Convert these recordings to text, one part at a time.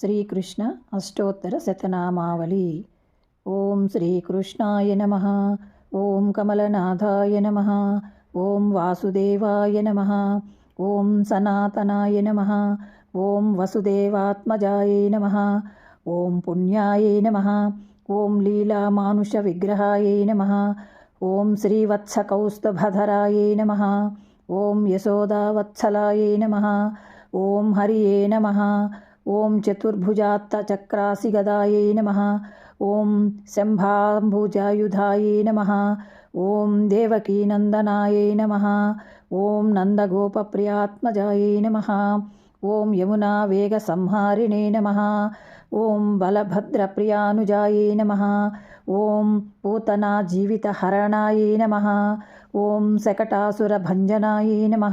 శ్రీకృష్ణ అష్టోత్తర శతనామావళి. ఓం శ్రీకృష్ణాయ నమ. ఓం కమలనాథాయ నమ. ఓం వాసుదేవాయ నమ. ఓం సనాతనాయ నమ. ఓం వసుదేవాత్మజాయ నమ. ఓం పుణ్యాయ నమ. ఓం లీలామానుష విగ్రహాయ నమ. ఓం శ్రీవత్సకౌస్తభధరాయ నమ. ఓం యశోదావత్సలాయ నమ. ఓం హరియే నమ. ఓం చతుర్భుజాత్తచక్రాసిగదాయై నమ ఓం శంభాంభుజాయుధాయై నమ ఓం దేవకీనందనాయై నమ ఓం నందగోపప్రియాత్మజాయై నమ ఓం యమునా వేగసంహారిణే నమ ఓం బలభద్రప్రియానుజాయై నమ ఓం పూతనా జీవితహరణాయై నమ ఓం శకటాసురభంజనాయై నమ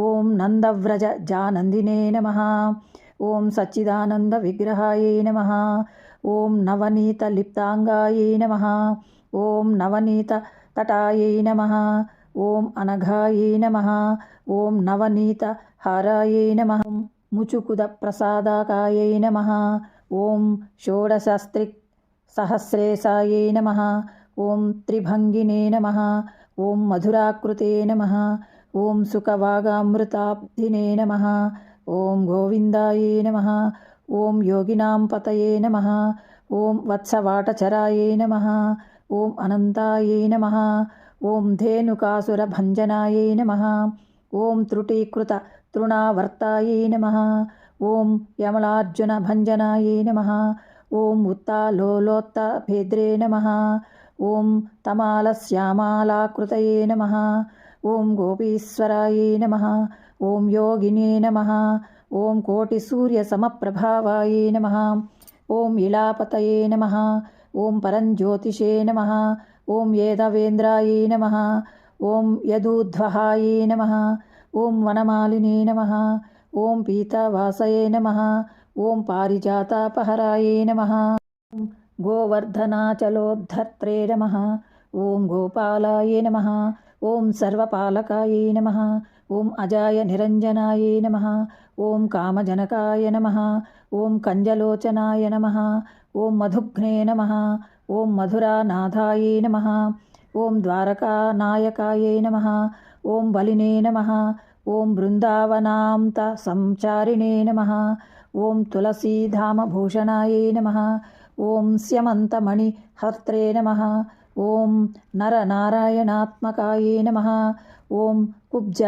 ఓం నందవ్రజ జానందినే నమ ఓం సచ్చిదానంద విగ్రహాయే నమ. ఓం నవనీత లిప్తాంగాయే నమ. ఓం నవనీత తటాయై నమ. ఓం అనఘాయే నమ. ఓం నవనీత హారాయై నమ. ముచుకుద ప్రసాదాకాయై నమ. ఓం షోడశాస్త్రి సహస్రేశాయై నమ. ఓం త్రిభంగినే నమ. ఓం మధురాకృతే నమ. ఓం సుఖవాగామృతాబ్ధినే నమ. ఓం గోవిందాయే నమ ఓం యోగినాం పతయే నమ ఓం వత్సవాటచరాయే నమ ఓం అనంతాయే నమ ఓం ధేనుకాసురభంజనాయే నమ ఓం త్రుటీకృత తృణావర్తాయే నమ ఓం యమలార్జున యమలార్జునభంజనాయే నమ ఓం ఉత్తాలోలోత్త భేద్రే నమ ఓం తమాలశ్యామాలాకృతయే నమ ఓం గోపీశ్వరాయే నమ ఓం యోగినే నమ ఓం కోటి సూర్య సమప్రభావాయే నమ ఓం ఇలాపతయే నమ ఓం పరంజ్యోతిషే నమ ఓం ఏదవేంద్రాయే నమ ఓం యదూధ్వహాయే నమ ఓం వనమాలినే నమ ఓం పీతవాసయే నమ ఓం పారిజాతాపహరాయే నమ గోవర్ధనాచలోద్ధర్త్రే నమ ఓం గోపాలాయ నమ ఓం సర్వపాలకాయ నమ ఓం అజాయ నిరంజనాయ నమ ఓం కామజనకాయ నమ ఓం కంజలోచనాయ నమ ఓం మధుఘ్నే నమ ఓం మధురానాథాయ నమ ఓం ద్వారకానాయకాయ నమ ఓం బలినే నమ ఓం బృందావనాంత సంచారిణే నమ ఓం తులసీధామభూషణాయ నమ ఓం స్యమంతమణిహర్త్రే నమ ఓం నరనారాయణాత్మకాయ నమ ఓం కుబ్జ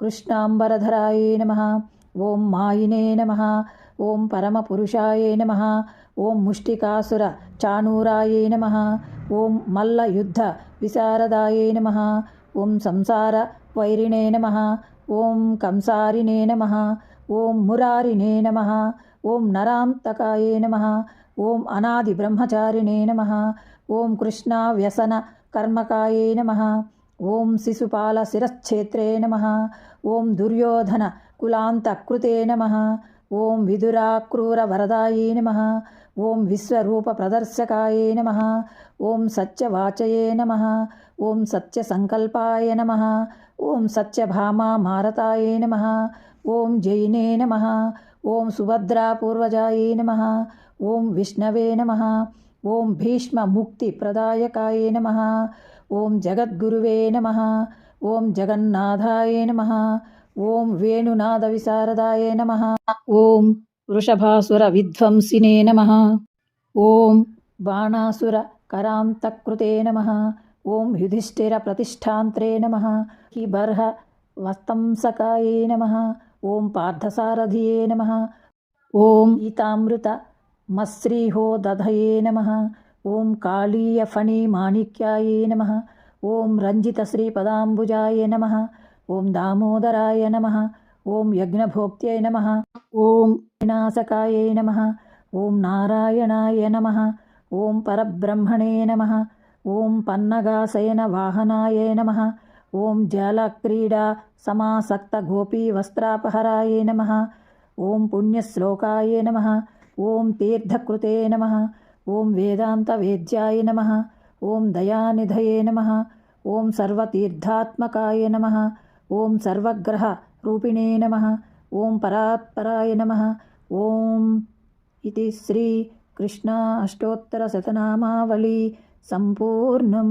కృష్ణాంబరధరాయ నమ ఓం మాయినే నమ ఓం పరమపురుషాయ నమ ఓం ముష్టికాసుర చాణూరాయ నమ ఓం మల్లయుద్ధ విశారదాయ నమ ఓం సంసార వైరిణే నమ ఓం కంసారిణే నమ ఓం మురారిణే నమ ఓం నరాంతకాయ నమ ఓం అనాది బ్రహ్మచారిణే నమ ఓం కృష్ణ వ్యసన కర్మకాయే నమ ఓం శిశుపాల శిరశ్చేత్రే నమ ఓం దుర్యోధన కులాంతకృతే నమ ఓం విదురాక్రూర వరదాయే నమ ఓం విశ్వరూప ప్రదర్శకాయే నమ ఓం సత్యవాచయే నమ ఓం సత్యసంకల్పాయ నమ ఓం సత్యభామా మారతాయే నమ ఓం జైనే నమ ఓం సుభద్రాపూర్వజాయే నమ ఓం విష్ణవే నమ ఓం భీష్మ ముక్తి ప్రదాయకాయ నమ. ఓం జగద్గురువే నమ. ఓం జగన్నాథాయ నమ. ఓం వేణునాథ విశారదాయ నమ. ఓం వృషభాసుర విధ్వంసినే నమ. ఓం బాణాసుర కరాంతకృతే నమ. ఓం యుధిష్ఠిర ప్రతిష్టాంత్రే నమ. హిబర్హ వస్తంసకాయే నమ. ఓం పార్థసారథియే నమ. ఓం గీతామృత మశ్రీహో దధయే నమ ఓం కాళీయఫణిమాణిక్యాయే నమ ఓం రంజితశ్రీపదాంబుజాయ నమ ఓం దామోదరాయ నమ ఓం యజ్ఞభోక్త్యై నమ ఓం వినాశకాయై నమ ఓం నారాయణాయ నమ ఓం పరబ్రహ్మణే నమ ఓం పన్నగాశయన వాహనాయ నమ ఓం జలక్రీడా సమాసక్త గోపీ వస్త్రాపహరాయ నమ ఓం పుణ్యశ్లోకాయ నమ ఓం తీర్థకృతే నమ ఓం వేదాంతవేద్యాయ నమ ఓం దయానిధయే నమ ఓం సర్వతీర్థాత్మకాయ నమ ఓం సర్వగ్రహ రూపిణే నమ ఓం పరాత్పరాయ నమ ఓం ఇది శ్రీ కృష్ణ అష్టోత్తర శతనామావళి సంపూర్ణం